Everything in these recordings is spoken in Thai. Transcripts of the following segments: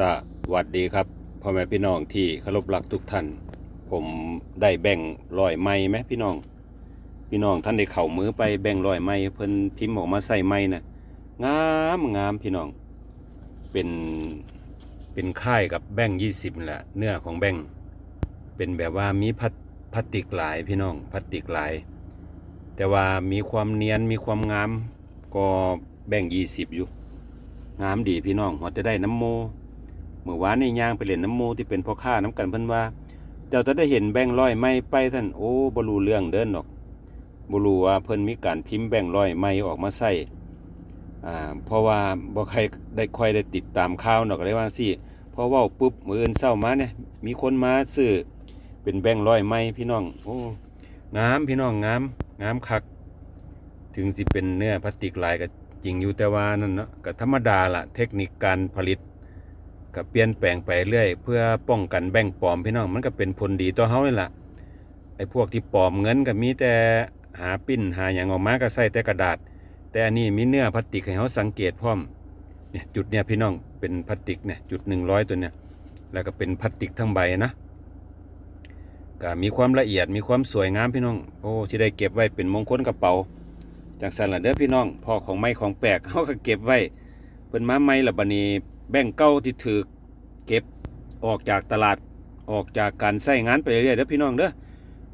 สวัสดีครับพ่อแม่พี่น้องที่เคารพรักทุกท่าน ผมได้แบ่งรอยไม้ไหมพี่น้อง พี่น้องท่านได้เข่ามือไปแบ่งรอยไม้เพิ่นพิมพ์ออกมาใส่ไม้นะงามงามพี่น้อง เป็นเป็นค่ายกับแบ่งยี่สิบแหละเนื้อของแบ่งเป็นแบบว่ามีพลาพลาสติกหลายพี่น้องพลาสติกหลาย แต่ว่ามีความเนียนมีความงามก็แบ่งยี่สิบอยู่ งามดีพี่น้องหัวจะได้น้ำโม เมื่อวานนี่ย่างไปเล่นน้ำโมที่เป็นพ่อค้าน้ำกันเพิ่นว่า เจ้าจะได้เห็นแบ่งร้อยไม้ไปท่านโอ้บรูเรื่องเดินดอกบรูว่าเพิ่นมีการพิมพ์แบ่งร้อยไม้ออกมาใส่อ่าเพราะว่าบ่ใครได้ค่อยได้ติดตามข่าวดอกเลยว่าสิพอว้าปุ๊บมืออื่นเช้ามาเนี่ยมีคนมาซื้อเป็นแบ่งร้อยไม้พี่น้องโอ้งามพี่น้องงามงามคัก ถึงสิเป็นเนื้อพลาสติกลายก็จริงอยู่แต่ว่านั่นเนาะก็ธรรมดาละเทคนิคการผลิต ก็เปลี่ยนแปลงไปเรื่อย เพื่อป้องกันแบ่งค์ปลอมพี่น้องมันก็เป็นผลดีต่อเฮานี่ล่ะไอ้พวกที่ปลอมเงินก็มีแต่หาปิ้นหาอย่างออกมาก็ใส่แต่กระดาษ แต่อันนี้มีเนื้อพลาสติกให้เฮาสังเกตพร้อมเนี่ยจุดเนี่ยพี่น้องเป็นพลาสติกเนี่ยจุด100ตัวเนี่ยแล้วก็เป็นพลาสติกทั้งใบนะก็มีความละเอียดมีความสวยงามพี่น้องโอ้ที่ได้เก็บไว้เป็นมงคลกระเป๋า จากสันละเด้อพี่น้องพ่อของไม้ของแปลกเฮาก็เก็บไว้เพิ่นม้าใหม่ละบันีแบ่งเก้าที่ถือ เก็บออกจากตลาดออกจากการใช้งานไปเรื่อยๆเด้อพี่น้องเด้อ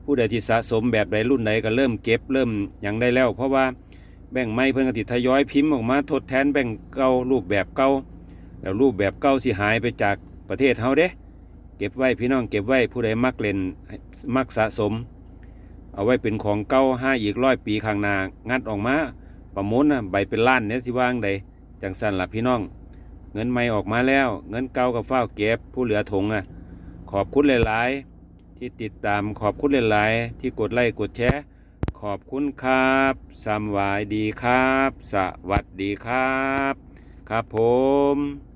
ผู้ใดที่สะสมแบบใดรุ่นใดก็เริ่มเก็บเริ่มหยังได้แล้ว เพราะว่าแบ่งไม้เพิ่นกติทยอยพิมพ์ออกมาทดแทนแบ่งเก่ารูปแบบเก่าแล้วรูปแบบเก่าสิหายไปจากประเทศเฮาเด้เก็บไว้พี่น้องเก็บไว้ผู้ใดมักเล่นมักสะสม เอาไว้เป็นของเก่าห้าอีกร้อยปีข้างหน้างัดออกมาประมูลนะใบเป็นล้านเนี่ยสิว่างใดจังสันล่ะพี่น้อง เงินใหม่ออกมาแล้ว เงินเก่ากับเฝ้าเก็บผู้เหลือถงอะ ขอบคุณหลาย ๆ ที่ติดตามขอบคุณหลาย ๆ ที่กดไลค์กดแชร์ขอบคุณครับสำวายดีครับ สวัสดีครับ ครับผม